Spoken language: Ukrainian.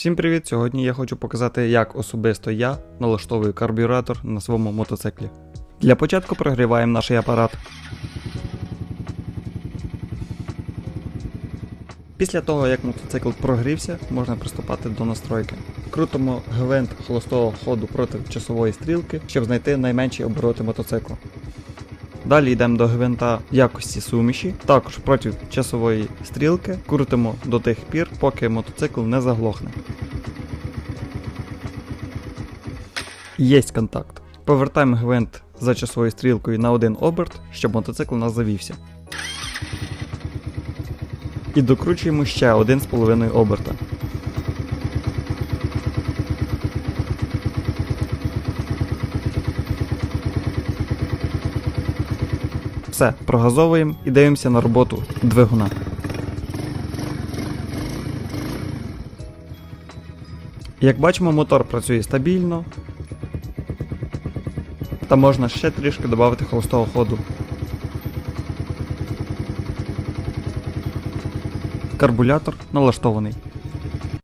Всім привіт! Сьогодні я хочу показати, як особисто я налаштовую карбюратор на своєму мотоциклі. Для початку прогріваємо наш апарат. Після того, як мотоцикл прогрівся, можна приступати до настройки. Крутимо гвинт холостого ходу проти часової стрілки, щоб знайти найменші обороти мотоцикла. Далі йдемо до гвинта якості суміші, також проти часової стрілки крутимо до тих пір, поки мотоцикл не заглохне. Єсть контакт. Повертаємо гвинт за часовою стрілкою на один оберт, щоб мотоцикл нас завівся. І докручуємо ще 1,5 оберта. Все, прогазовуємо і дивимося на роботу двигуна. Як бачимо, мотор працює стабільно. Та можна ще трішки додати холостого ходу. Карбулятор налаштований.